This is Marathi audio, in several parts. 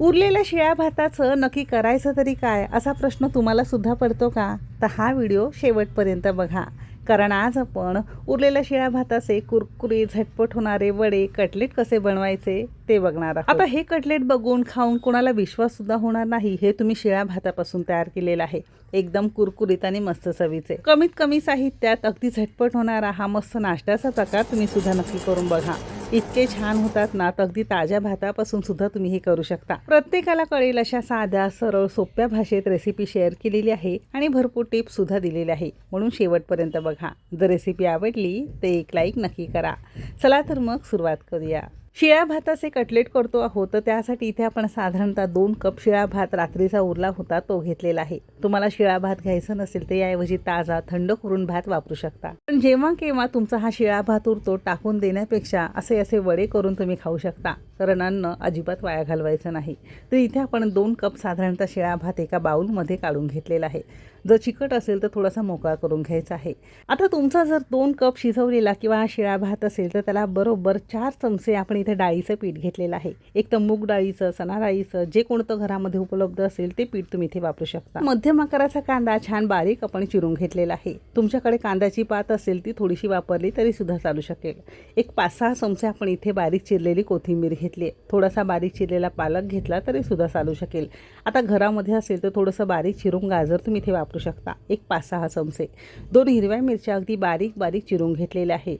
उरलेल्या शिळ्या भाताचं नक्की करायचं तरी काय? असा प्रश्न तुम्हाला सुद्धा पडतो का? तर हा व्हिडिओ शेवटपर्यंत बघा. कारण आज आपण उरलेल्या शिळ्या भाताचे कुरकुरी झटपट होणारे वडे कटलेट कसे बनवायचे? ते बघणार आता हे कटलेट बघून खाऊन कोणाला विश्वास सुद्धा होणार नाही हे तुम्ही शिळ्या भातापासून तयार केलेलं आहे. एकदम कुरकुरीत आणि मस्त चवीचे. कमीत कमी साहित्यात अगदी झटपट होणारा हा मस्त नाश्त्याचा प्रकार तुम्ही सुद्धा नक्की करून बघा. इतके छान होतात ना तर अगदी ताज्या भातापासून सुद्धा तुम्ही हे करू शकता. प्रत्येकाला कळेल अशा साध्या सरळ सोप्या भाषेत रेसिपी शेअर केलेली आहे आणि भरपूर टिप्स सुद्धा दिलेली आहे. म्हणून शेवटपर्यंत बघा. जर रेसिपी आवडली तर एक लाईक नक्की करा. चला तर मग सुरुवात करूया. शिळ्या भाताचे कटलेट करतो आहोत तर त्यासाठी इथे आपण साधारणतः दोन कप शिळा भात रात्रीचा उरला होता तो घेतलेला आहे. तुम्हाला शिळा भात घ्यायचा नसेल तर याऐवजी ताजा थंड करून भात वापरू शकता. पण जेव्हा केव्हा तुमचा हा शिळा भात उरतो टाकून देण्यापेक्षा असे असे वडे करून तुम्ही खाऊ शकता. कारण अन्न अजिबात वाया घालवायचं नाही. तर इथे आपण दोन कप साधारणतः शिळा भात एका बाउलमध्ये काढून घेतलेला आहे. जर चिकट असेल तर थोडासा मोकळा करून घ्यायचा आहे. आता तुमचा जर दोन कप शिजवलेला किंवा शिळा भात असेल तर त्याला बरोबर चार चमचे आपण इथे डाळीचं पीठ घेतलेलं आहे. एक तर मूग डाळीचं चणा डाळीचं जे कोणतं घरामध्ये उपलब्ध असेल ते पीठ तुम्ही इथे वापरू शकता. मध्यम आकाराचा कांदा छान बारीक आपण चिरून घेतलेला आहे. तुमच्याकडे कांद्याची पात असेल ती थोडीशी वापरली तरी सुद्धा चालू शकेल. एक पाच सहा चमचे आपण इथे बारीक चिरलेली कोथिंबीर घेतली आहे. थोडासा बारीक चिरलेला पालक घेतला तरी सुद्धा चालू शकेल. आता घरामध्ये असेल तर थोडंसं बारीक चिरून गाजर तुम्ही इथे वापर शकता. एक पाच सहा चमचे. दोन हिरव्या मिरच्या अगदी बारीक बारीक चिरून घेतलेल्या आहे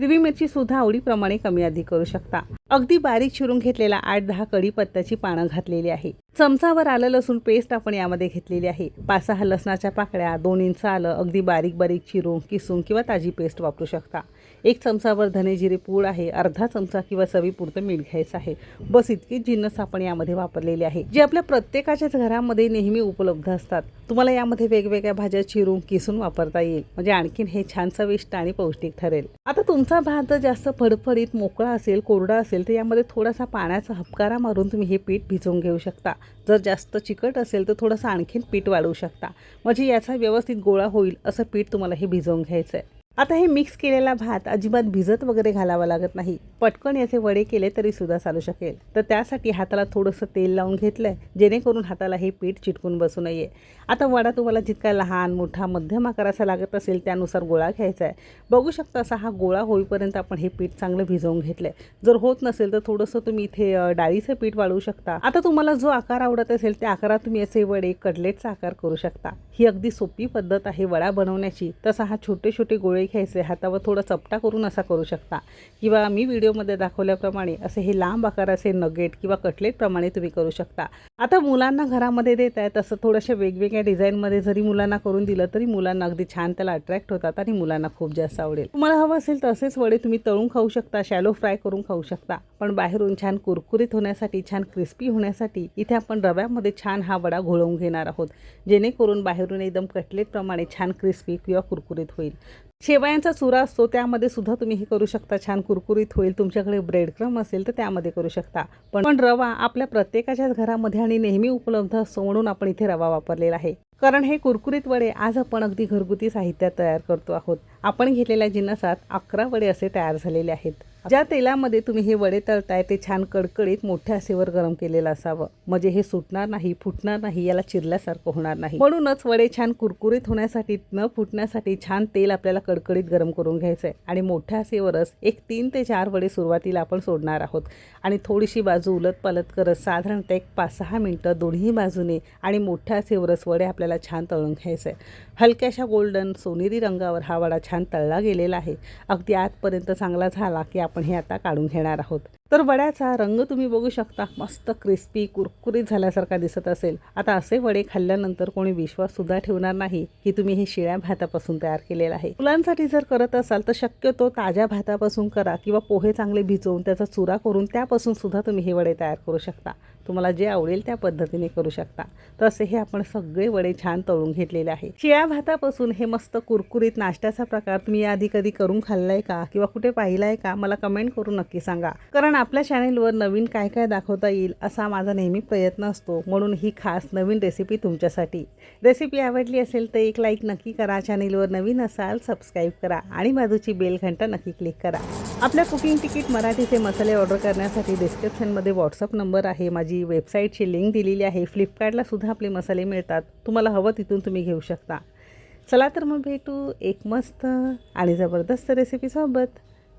हिरवी मिरची सुद्धा आवडीप्रमाणे कमी अधिक करू शकता. अगदी बारीक चिरून घेतलेला आठ दहा कढीपत्त्याची पानं घातलेली आहे. चमचावर आलं लसूण पेस्ट आपण यामध्ये घेतलेली आहे. पाच सहा लसणाच्या पाकळ्या दोन इंच आलं अगदी बारीक बारीक चिरून किसून किंवा ताजी पेस्ट वापरू शकता. एक चमचावर धने जिरे पूड आहे. अर्धा चमचा किंवा चवीपुरतं मीठ घ्यायचं आहे. बस इतकी जिन्नस आपण यामध्ये वापरलेली आहे. जे आपल्या प्रत्येकाच्याच घरामध्ये नेहमी उपलब्ध असतात. तुम्हाला यामध्ये वेगवेगळ्या भाज्या चिरून किसून वापरता येईल. म्हणजे आणखीन हे छान चविष्ट आणि पौष्टिक ठरेल. आता तुमचा भात जर जास्त फडफडीत मोकळा असेल कोरडा असेल तर यामध्ये थोडासा पाण्याचा हपकारा मारून तुम्ही हे पीठ भिजवून घेऊ शकता. जर जास्त चिकट असेल तर थोडंसं आणखीन पीठ वाढवू शकता. म्हणजे याचा व्यवस्थित गोळा होईल असं पीठ तुम्हाला हे भिजवून घ्यायचं आहे आता हे मिक्स केलेला भात अजिबात भिजत वगैरे घालावा लागत नाही. पटकन याचे वडे केले तरी सुद्धा चालू शकेल. तर त्यासाठी हाताला थोडंसं तेल लावून घेतलं आहे जेणेकरून हाताला हे पीठ चिटकून बसू नये. आता वडा तुम्हाला जितका लहान मोठा मध्यम आकाराचा लागत असेल त्यानुसार गोळा घ्यायचा आहे. बघू शकता असा हा गोळा होईपर्यंत आपण हे पीठ चांगलं भिजवून घेतलं आहे जर होत नसेल तर थोडंसं तुम्ही इथे डाळीचं पीठ वाळवू शकता. आता तुम्हाला जो आकार आवडत असेल त्या आकारात तुम्ही याचे वडे कटलेटचा आकार करू शकता. ही अगदी सोपी पद्धत आहे वडा बनवण्याची. तसा हा छोटे छोटे गोळे घ्यायचे हातावर थोडा चपटा करून असा करू शकता. किंवा मी व्हिडिओमध्ये दाखवल्याप्रमाणे असे हे लांब आकाराचे नगेट किंवा कटलेटप्रमाणे तुम्ही करू शकता. आता मुलांना घरामध्ये देत आहे तसं थोड्याशा वेगवेगळ्या डिझाईनमध्ये जरी मुलांना करून दिलं तरी मुलांना अगदी छान त्याला अट्रॅक्ट होतात आणि मुलांना खूप जास्त आवडेल. तुम्हाला हवं असेल तसेच वडे तुम्ही तळून खाऊ शकता शॅलो फ्राय करून खाऊ शकता. पण बाहेरून छान कुरकुरीत होण्यासाठी छान क्रिस्पी होण्यासाठी इथे आपण रव्यामध्ये छान हा वडा घोळवून घेणार आहोत. जेणेकरून बाहेरून एकदम कटलेटप्रमाणे छान क्रिस्पी किंवा कुरकुरीत होईल. शेवयांचा चुरा असतो त्यामध्ये सुद्धा तुम्ही हे करू शकता. छान कुरकुरीत होईल तुमच्याकडे ब्रेड क्रम असेल तर त्यामध्ये करू शकता. पण पण रवा आपल्या प्रत्येकाच्याच घरामध्ये आणि नेहमी उपलब्ध असतो म्हणून आपण इथे रवा वापरलेला आहे. कारण हे कुरकुरीत वडे आज आपण अगदी घरगुती साहित्यात तयार करतो आहोत. आपण घेतलेल्या जिन्नसात अकरा वडे असे तयार झालेले आहेत. ज्या तेलामध्ये तुम्ही हे वडे तळताय ते छान कडकडीत मोठ्या आसेवर गरम केलेलं असावं. म्हणजे हे सुटणार नाही फुटणार नाही याला चिरल्यासारखं होणार नाही. म्हणूनच वडे छान कुरकुरीत होण्यासाठी न फुटण्यासाठी छान तेल आपल्याला कडकडीत गरम करून घ्यायचं आहे आणि मोठ्या असेवरच एक तीन ते चार वडे सुरुवातीला आपण सोडणार आहोत. आणि थोडीशी बाजू उलट पलत करत साधारणतः एक पाच सहा मिनटं दोन्ही बाजूने आणि मोठ्या असेवरच वडे आपल्याला छान तळून घ्यायचं आहे हलक्याशा गोल्डन सोनेरी रंगावर हा वडा छान तळला गेलेला आहे. अगदी आतपर्यंत चांगला झाला की आपण हे आता काढून घेणार आहोत. तर वड्याचा रंग तुम्ही बघू शकता. मस्त क्रिस्पी कुरकुरीत झाल्यासारखा दिसत असेल. आता असे वडे खाल्ल्यानंतर कोणी विश्वास सुद्धा ठेवणार नाही. की तुम्ही हे शिळ्या भातापासून तयार केलेलं आहे. मुलांसाठी जर करत असाल तर शक्यतो ताज्या भातापासून करा किंवा पोहे चांगले भिजवून त्याचा चुरा करून त्यापासून सुद्धा तुम्ही हे वडे तयार करू शकता. तुम्हाला जे आवडेल त्या पद्धतीने करू शकता. तसे हे आपण सगळे वडे छान तळून घेतलेले आहे. शिळ्या भातापासून हे मस्त कुरकुरीत नाश्त्याचा प्रकार तुम्ही याआधी कधी करून खाल्लाय का? किंवा कुठे पाहिलाय का? मला कमेंट करून नक्की सांगा. कारण आपल्या चॅनेलवर नवीन काय काय दाखवता येईल असा माझा नेहमी प्रयत्न असतो. म्हणून ही खास नवीन रेसिपी तुमच्यासाठी. रेसिपी आवडली असेल तर एक लाईक नक्की करा. चॅनेलवर नवीन असाल सबस्क्राईब करा आणि बाजूची बेल घंटा नक्की क्लिक करा. आपल्या कुकिंग तिकीट मराठीचे मसाले ऑर्डर करण्यासाठी डिस्क्रिप्शनमध्ये व्हॉट्सअप नंबर आहे. माझी वेबसाईटची लिंक दिलेली आहे. फ्लिपकार्टला सुद्धा आपले मसाले मिळतात. तुम्हाला हवं तिथून तुम्ही घेऊ शकता. चला तर मग भेटू एक मस्त आणि जबरदस्त रेसिपीसोबत